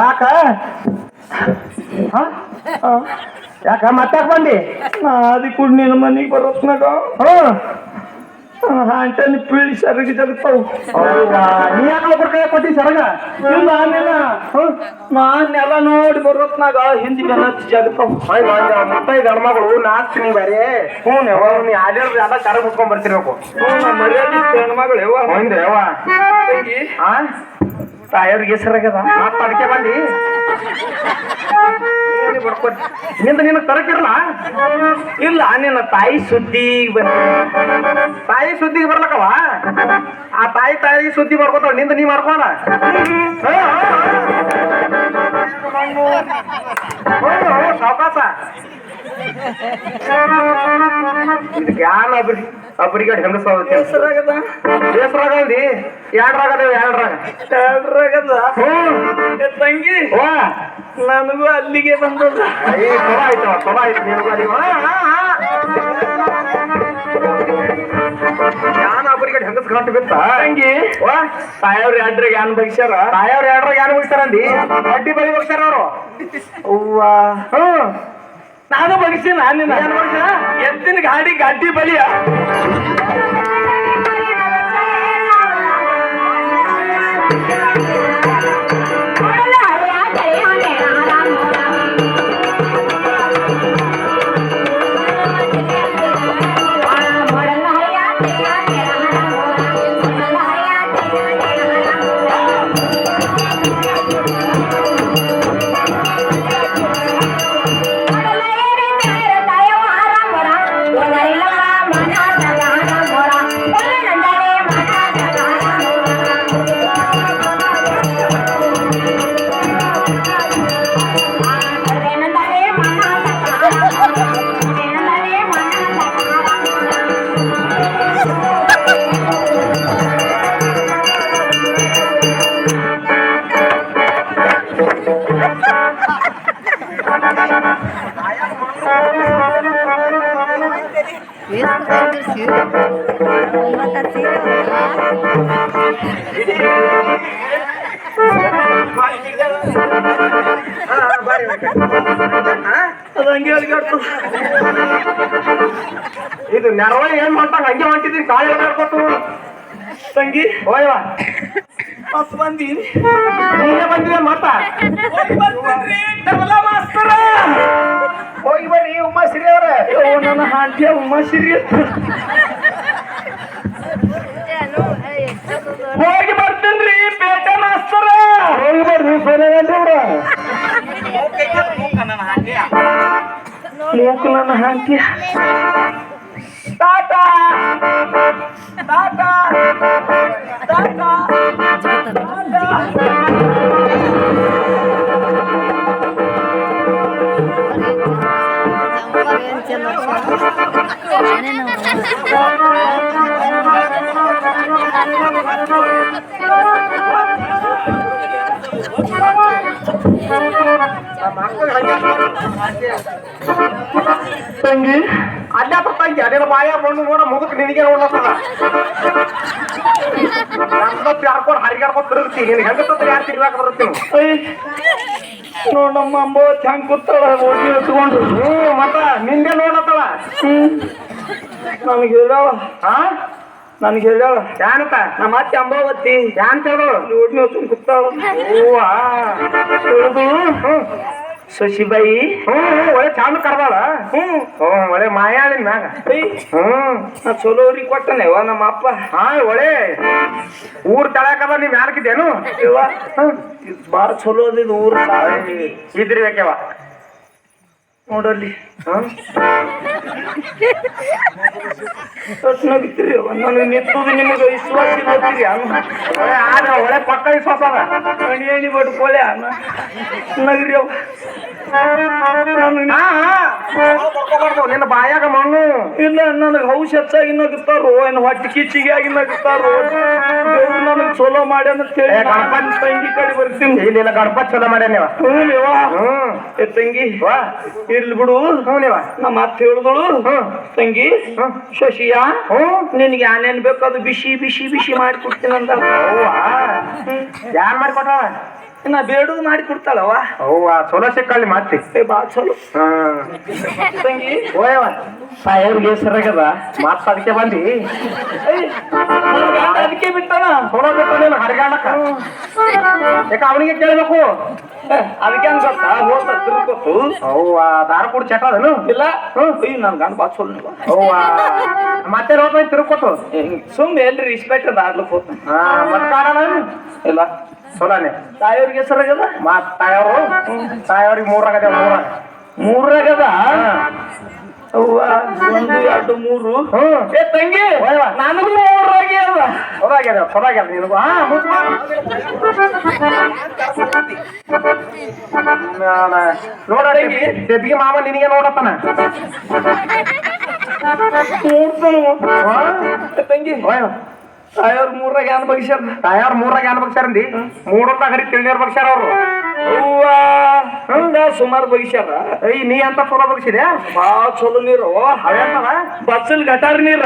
ಯಾಕ? ಹ? ಹ. ಯಾಕ ಮತ್ತಾಕ್ ಬಂದಿ? ಅದಿ ಕುಡ್ ನಿನ್ನ ಮನೆಗೆ ಬರೋತ್ನಾಗ ಹಾ? ಅಂಟನಿ ಪೀಳಿ ಸರಗಿ ಜಗತ್ತಾವು. ನೀ ಯಾಕೆ ಕೈ ಕೊಟ್ಟಿ ಸರಗ? ಇಲ್ಲ ಆಮೇಲೆ? ನಾನೆಲ್ಲ ನೋಡಿ ಬರೋತ್ನಾಗ ಹಿಂದಿ ಬೆನ್ನ ಜಗತ್ತಾವು. ಮುತ್ತೈ ಗಂಡ್ಮಗಳು ನಾಚ್ತೀನಿ ಬೇರೆ. ಹ್ಞೂ ಯಾವ ನೀ ಆಡಿಯೋದು ಎಲ್ಲ ಕರ ಮುಟ್ಕೊಂಡ್ ಬರ್ತಿರ್ಬೇಕು. ಮರ್ಯಾದೆ ಯವ್ವ. ಹೌದು ಯಾವ ತಾಯವ್ರಿಗೆ ಹೆಸರಾಗ್ಯದ? ಮತ್ತ ಅದಕ್ಕೆ ಬಂದಿ? ನಿಂದ ನಿನ್ನ ತರಕಿರಲ್ಲ ಇಲ್ಲ ನಿನ್ನ ತಾಯಿ ಸುದ್ದಿ ಬಂದ. ತಾಯಿ ಸುದ್ದಿಗೆ ಬರ್ಲಕ್ಕವ ಆ ತಾಯಿ ತಾಯಿ ಸುದ್ದಿ ಮಾಡ್ಕೊತಾವ ನಿಂದ ನೀ ಮಾಡ್ಕೊಳ ಸಾವಕಾಶ ಇದಕ್ಕೆ ಯಾನ್ ಒಬ್ರಿ ಒಬ್ರಿಗೆ ಹೆಂಗಸ ಹೆಸರಾಗದ ಬೇಸರಾಗಲ್ದಿ ಎರಡ್ರಾಗದೇವ್ ಎರಡ್ರಾಗ ಎರಡ್ರಾಗದ ಹ್ಮ್ ಏ ತಂಗಿ ವಾ ನನಗೂ ಅಲ್ಲಿಗೆ ಬಂದದ ಏ ಚಲೋ ಆಯ್ತವ ಚಲೋ ಆಯ್ತು ನೀವು ಯಾನ್ ಒಬ್ರಿಗೆ ಹೆಂಗಸ್ ಗಂಟು ಬಿತ್ತ ತಂಗಿ ವಾ ತಾಯವ್ರ ಎರಡ್ರಿಗೆ ಏನ್ ಬಗ್ಸ್ಯಾರ ತಾಯವ್ರು ಎರಡ್ರಾಗ ಯಾರು ಮುಗಿಸ್ತಾರಂದಿ ಅಡ್ಡಿ ಬಳಿ ಮುಗಿಸ್ತಾರ ಅವರು ಅವ್ವ ಹ್ಮ್ ನಾನು ಬಗ್ಸಿ ನಾನು? ಎತ್ತಿನ ಗಾಡಿ ಗಡ್ಡಿ ಬಲಿಯ Thank ಹಂಗೆ ಇದು ನೆರವಳಿ ಏನ್ ಮಾಡ್ತಾಗ ಹಂಗೆ ಹೊಂಟಿದ್ದೀನಿ ಕಾಳಿ ಹೇಳ್ಕೊತು ತಂಗಿ ಹೋಯ್ವ ಮತ್ ಬಂದಿ ನೀನೇ ಬಂದಿದೆ ಮತ್ತ ನನ್ನ ಹಾಂಟಿಯ ಉಮ್ಮ ಸಿರಿ ಹೋಗಿ ಬರ್ತೀನ್ರಿ ಪೇಟೆ ಮಾಸ್ತರ ಹೋಗಿ ಬರ್ರಿ ಸೋನಿಯಾಗಂದ್ರೆ ಮೂಕು ನನ್ನ ಹಾಂಟಿಯ ಟಾಟಾ ಟಾಟಾ ತಂಗಿ ಅಲ್ಲೇ ತಂಗಿ ಅದೇನ ಬಾಯ ಮಣ್ಣು ನೋಡ ಮುದುಕ್ ನಿನಗೆ ನೋಡ್ಲತ್ತದ ನಮ್ದ ಪ್ಯಾರ್ಕೊಂಡು ಹರಿಗಾಡ್ಕೊಂಡು ತಿರುಗ್ತಿ ನೀನು ಹೆಂಗತ್ತಂದ್ರೆ ಯಾರು ತಿರ್ಗಾಕ ಬರುತ್ತೀನಿ ನೋಡ್ ನಮ್ಮ ಅಂಬೋ ಹೆಂಗ್ ಕೂತಾಳ ಹೋಗಿ ಎತ್ಕೊಂಡು. ಹ್ಮ್ ಮತ್ತ ನಿಂದೆ ನೋಡತ್ತಳ? ಹ್ಮ್. ನಮ್ಗೆ ಹಾ ನನಗೆ ಹೇಳ ಯಾನಪ್ಪ ನಮ್ಮ ಅತ್ತೆ ಅಂಬಾವತಿ ಯಾನ್ ನೋಡ್ನಿ ಹೊತ್ಕೊಂಡು ಕೂತಾಳ ಹೂವ ಹೇಳುದು ಶಶಿಬಾಯಿ ಹ್ಮ್ ಹ್ಮ್ ಒಳ್ಳೆ ಚಾಂದ ಕರ್ದಾಳ. ಹ್ಮ್ ಹ್ಮ್ ಒಳ್ಳೆ ಮಾಯಾಳಿನ ಮ್ಯಾಗ. ಹ್ಮ್ ನಾ ಕೊಟ್ಟನೆ ಇವ ನಮ್ಮ ಅಪ್ಪ. ಹಾ ಒಳ್ಳೆ. ಊರ್ ತಳಕದ ನೀವ್ ಯಾರಕ್ಕಿದ್ದೇನು ಇವ ಬಾಳ ಚಲೋ ಅದ ಇದು ಊರು ಇದ್ರಿ ಬೇಕವ ನೋಡಲ್ಲಿ ನಗಿತ್ರಿ ನನಗೆ ನಿಂತುದು ನಿಮಗೆ ವಿಶ್ವಾಸ ಇಲ್ಲತ್ತೀರಿ ಅಣ್ಣ. ಆದ್ರ ಒಳ್ಳೆ ಪಕ್ಕ ವಿಶ್ವಾಸ ಅಣಿ ಅಣಿ ಅಣ್ಣ. ಅನ್ನ ನಗರಿ ಅವ ನಾನು ನಿನ್ನ ಬಾಯಾಗ ಮಣ್ಣು. ಇಲ್ಲ ನನಗೆ ಹೌಸ್ ಹೆಚ್ಚಾಗಿ ನಗಿಸ್ತಾರೋ ಏನು ಹೊಟ್ಟೆ ಕಿಚ್ಚಿಗೆ ಆಗಿ ನನಗೆ ಚಲೋ ಮಾಡಿ ಅಂದ್ರೆ ಏ, ಗಣಪತಿ. ತಂಗಿ ಕಡೆ ಬರ್ತೀನಿ. ಇಲ್ಲ ಗಣಪತಿ ಚಲೋ ಮಾಡ್ಯಾನೆ ನೀವ? ಹ್ಞೂ ನೀವ. ಹ್ಮ್. ಏ ತಂಗಿ. ವಾ. ಇರ್ಲಿ ಬಿಡು. ಹ್ಞೂ ನೀವ. ನಮ್ಮ ಅತ್ತೆ ಹೇಳಿದಳು. ತಂಗಿ. ಶಶಿಯ ನಿನಗೆ ಏನೇನ್ ಬೇಕು ಅದು ಬಿಸಿ ಬಿಸಿ ಬಿಸಿ ಮಾಡಿ ಕೊಡ್ತೀನಿ ಅಂತ ಯಾರು ಮಾಡ್ಕೊಟ ನಾ ಬೇಡದು ಮಾಡಿ ಕೊಡ್ತಾಳವ ಅವ್ವ ಚಲೋ ಸಿಕ್ಕಲ್ಲಿ ಮಾತಿ ಬಾ ಚಲೋ. ತಂಗಿ. ಓಯವ ಸಾಯವ್ರಿಗೆ ಸರಿಯಾಗದ ಮಾತ್ ಅದಕ್ಕೆ ಬಂದಿ ಅದಕ್ಕೆ ಬಿಟ್ಟಾನ ಚಲೋ ಬಿಟ್ಟು ನೀನು ಹರಿಗಾಣಕ ಯಾಕ ಅವನಿಗೆ ಕೇಳಬೇಕು. ಅದಕ್ಕೆ ಹಂಗ ಗೊತ್ತಾ ಹೋದ ತಿರ್ಬೇಕು ಅವ್ವ ದಾರ ಕೂಡ ಚಟ ಅದನು ಇಲ್ಲ. ಅಯ್ಯ ನನ್ ಗಂಡ ಬಾ ಸೋಲ್ ನೀವು ಅವ್ವ. ಮತ್ತೆ ನೋಡ್ತಾ ತಿರುಕೋತು ಸುಮ್ಮನೆ ಎಲ್ರಿ ರಿಸ್ಪೆಕ್ಟ್ ಅದ ಆಡ್ಲಿಕ್ಕೆ ಹೋತ ಮತ್ ಇಲ್ಲ. ಸೋಲಾನೆ. ತಾಯಿಯವ್ರಿಗೆ ಹೆಸರಾಗದ ಮತ್ ತಾಯವರು ತಾಯವ್ರಿಗೆ ಮೂರಾಗದ ಮೂರ ಮೂರಾಗದ ಒಂದು ಎರಡು ಮೂರು. ಏ ತಂಗಿ. ನನಗೂ ಮೂರಾಗಿ ಚೊದಾಗ್ಯದ ಚೊದಾಗ್ಯದ ನಿನಗೂ. ಹಾ ನೋಡ ತೆಪ್ಪಿಗೆ ಮಾವ ನಿನಗೆ ನೋಡಪ್ಪನ. ತಂಗಿ ಮೂರಾಗ ಏನ್ ಬಗ್ಸ್ಯಾರ ತಾಯಾರ ಮೂರಾಗ ಏನ್ ಬಗ್ಸ್ಯಾರಂದಿ ಮೂರೊಂದಾಗ ಹರಿ ತಿಳಿಯರ್ ಬಗ್ಸ್ಯಾರ ಅವ್ರು. ಹಂಗ ಸುಮಾರು ಬಗ್ಸ್ಯಾರ. ಐ ನೀ ಅಂತ ಚಲೋ ಬಗ್ಸಿದ್ಯಾ? ಬಾ ಚಲೋ ನೀರು. ಹಳೆ ಬಚ್ಚಲ್ ಗಟಾರ್ ನೀರ.